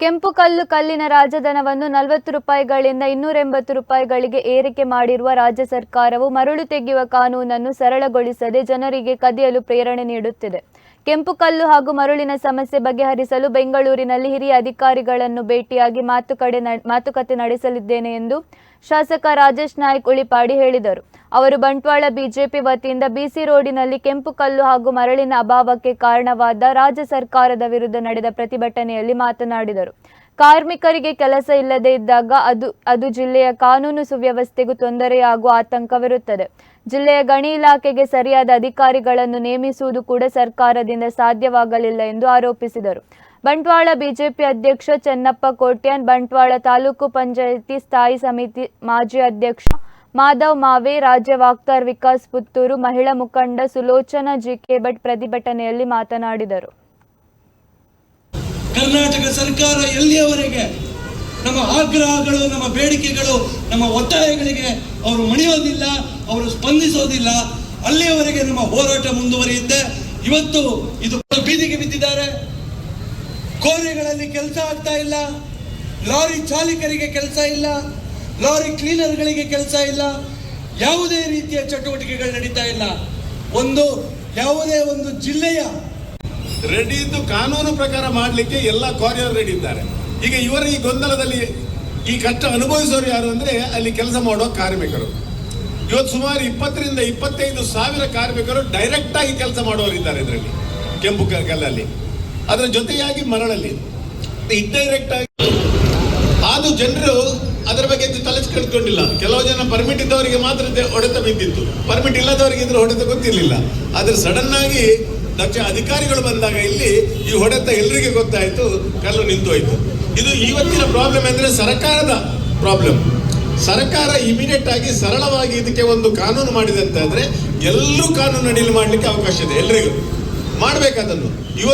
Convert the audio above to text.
ಕೆಂಪು ಕಲ್ಲು ಕಲ್ಲಿನ ರಾಜಧನವನ್ನು ನಲವತ್ತು ರೂಪಾಯಿಗಳಿಂದ ಇನ್ನೂರ ಎಂಬತ್ತು ರೂಪಾಯಿಗಳಿಗೆ ಏರಿಕೆ ಮಾಡಿರುವ ರಾಜ್ಯ ಸರ್ಕಾರವು ಮರಳು ತೆಗೆಯುವ ಕಾನೂನನ್ನು ಸರಳಗೊಳಿಸದೆ ಜನರಿಗೆ ಕದಿಯಲು ಪ್ರೇರಣೆ ನೀಡುತ್ತಿದೆ. ಕೆಂಪು ಕಲ್ಲು ಹಾಗೂ ಮರಳಿನ ಸಮಸ್ಯೆ ಬಗೆಹರಿಸಲು ಬೆಂಗಳೂರಿನಲ್ಲಿ ಹಿರಿಯ ಅಧಿಕಾರಿಗಳನ್ನು ಭೇಟಿಯಾಗಿ ಮಾತುಕತೆ ನಡೆಸಲಿದ್ದೇನೆ ಎಂದು ಶಾಸಕ ರಾಜೇಶ್ ನಾಯ್ಕ್ ಉಳಿಪಾಡಿ ಹೇಳಿದರು. ಅವರು ಬಂಟ್ವಾಳ ಬಿಜೆಪಿ ವತಿಯಿಂದ ಬಿಸಿ ರೋಡಿನಲ್ಲಿ ಕೆಂಪು ಕಲ್ಲು ಹಾಗೂ ಮರಳಿನ ಅಭಾವಕ್ಕೆ ಕಾರಣವಾದ ರಾಜ್ಯ ಸರ್ಕಾರದ ವಿರುದ್ಧ ನಡೆದ ಪ್ರತಿಭಟನೆಯಲ್ಲಿ ಮಾತನಾಡಿದರು. ಕಾರ್ಮಿಕರಿಗೆ ಕೆಲಸ ಇಲ್ಲದೆ ಇದ್ದಾಗ ಅದು ಅದು ಜಿಲ್ಲೆಯ ಕಾನೂನು ಸುವ್ಯವಸ್ಥೆಗೂ ತೊಂದರೆಯಾಗುವ ಆತಂಕವಿರುತ್ತದೆ. ಜಿಲ್ಲೆಯ ಗಣಿ ಇಲಾಖೆಗೆ ಸರಿಯಾದ ಅಧಿಕಾರಿಗಳನ್ನು ನೇಮಿಸುವುದು ಕೂಡ ಸರ್ಕಾರದಿಂದ ಸಾಧ್ಯವಾಗಲಿಲ್ಲ ಎಂದು ಆರೋಪಿಸಿದರು. ಬಂಟ್ವಾಳ ಬಿಜೆಪಿ ಅಧ್ಯಕ್ಷ ಚೆನ್ನಪ್ಪ ಕೋಟ್ಯಾನ್, ಬಂಟ್ವಾಳ ತಾಲೂಕು ಪಂಚಾಯಿತಿ ಸ್ಥಾಯಿ ಸಮಿತಿ ಮಾಜಿ ಅಧ್ಯಕ್ಷ ಮಾಧವ್ ಮಾವೆ ರಾಜ್ಯ ವಾಕ್ತಾರ್ ವಿಕಾಸ್ ಪುತ್ತೂರು, ಮಹಿಳಾ ಮುಖಂಡ ಸುಲೋಚನಾ ಜಿಕೆ ಭಟ್ ಪ್ರತಿಭಟನೆಯಲ್ಲಿ ಮಾತನಾಡಿದರು. ಕರ್ನಾಟಕ ಸರ್ಕಾರ ಎಲ್ಲಿಯವರೆಗೆ ನಮ್ಮ ಆಗ್ರಹಗಳು, ನಮ್ಮ ಬೇಡಿಕೆಗಳು, ನಮ್ಮ ಒತ್ತಾಯಗಳಿಗೆ ಅವರು ಮಣಿಯೋದಿಲ್ಲ, ಅವರು ಸ್ಪಂದಿಸೋದಿಲ್ಲ, ಅಲ್ಲಿಯವರೆಗೆ ನಮ್ಮ ಹೋರಾಟ ಮುಂದುವರಿಯುತ್ತೆ. ಇವತ್ತು ಇದು ಬೀದಿಗೆ ಬಿದ್ದಿದ್ದಾರೆ. ಕೋರೆಗಳಲ್ಲಿ ಕೆಲಸ ಆಗ್ತಾ ಇಲ್ಲ. ಲಾರಿ ಚಾಲಕರಿಗೆ ಕೆಲಸ ಇಲ್ಲ. ಲಾರಿ ಕ್ಲೀನರ್ಗಳಿಗೆ ಕೆಲಸ ಇಲ್ಲ. ಯಾವುದೇ ರೀತಿಯ ಚಟುವಟಿಕೆಗಳು ನಡೀತಾ ಇಲ್ಲ. ಒಂದು, ಯಾವುದೇ ಒಂದು ಜಿಲ್ಲೆಯ ರೆಡಿ ಇದ್ದು ಕಾನೂನು ಪ್ರಕಾರ ಮಾಡಲಿಕ್ಕೆ ಎಲ್ಲ ಕ್ವಾರಿಯರ್ ರೆಡಿ ಇದ್ದಾರೆ. ಈಗ ಇವರ ಈ ಗೊಂದಲದಲ್ಲಿ ಈ ಕಷ್ಟ ಅನುಭವಿಸೋರು ಯಾರು ಅಂದ್ರೆ ಅಲ್ಲಿ ಕೆಲಸ ಮಾಡುವ ಕಾರ್ಮಿಕರು. ಇವತ್ತು ಸುಮಾರು ಇಪ್ಪತ್ತರಿಂದ ಇಪ್ಪತ್ತೈದು ಸಾವಿರ ಕಾರ್ಮಿಕರು ಡೈರೆಕ್ಟ್ ಆಗಿ ಕೆಲಸ ಮಾಡುವವರಿದ್ದಾರೆ ಇದರಲ್ಲಿ, ಕೆಂಪು ಕಲ್ಲಲ್ಲಿ. ಅದರ ಜೊತೆಯಾಗಿ ಮರಳಲ್ಲಿ. ಇಂಡೈರೆಕ್ಟ್ ಆಗಿ. ಆದು ಜನರು ಅದರ ಬಗ್ಗೆ ತಲೆ ಕಂಡುಕೊಂಡಿಲ್ಲ. ಕೆಲವು ಜನ ಪರ್ಮಿಟ್ ಇದ್ದವರಿಗೆ ಮಾತ್ರ ಹೊಡೆತ ಬಿದ್ದಿತ್ತು. ಪರ್ಮಿಟ್ ಇಲ್ಲದವರಿಗೆ ಇದ್ರೆ ಹೊಡೆತ ಗೊತ್ತಿರಲಿಲ್ಲ. ಆದ್ರೆ ಸಡನ್ ಆಗಿ ದಕ್ಷ ಅಧಿಕಾರಿಗಳು ಬಂದಾಗ ಇಲ್ಲಿ ಈ ಹೊಡೆತ ಎಲ್ರಿಗೆ ಗೊತ್ತಾಯ್ತು, ಕಲ್ಲು ನಿಂತು ಹೋಯ್ತು ಇದು ಇವತ್ತಿನ ಪ್ರಾಬ್ಲಮ್ ಅಂದ್ರೆ ಸರ್ಕಾರದ ಪ್ರಾಬ್ಲಮ್ ಸರ್ಕಾರ ಇಮಿಡಿಯೇಟ್ ಆಗಿ ಸರಳವಾಗಿ ಇದಕ್ಕೆ ಒಂದು ಕಾನೂನು ಮಾಡಿದೆ ಅಂತ ಆದ್ರೆ ಎಲ್ಲರೂ ಕಾನೂನು ಅಡಿಯಲ್ಲಿ ಮಾಡ್ಲಿಕ್ಕೆ ಅವಕಾಶ ಇದೆ ಎಲ್ರಿಗೂ. ಮಾಡ್ಬೇಕದನ್ನು ಇವತ್ತು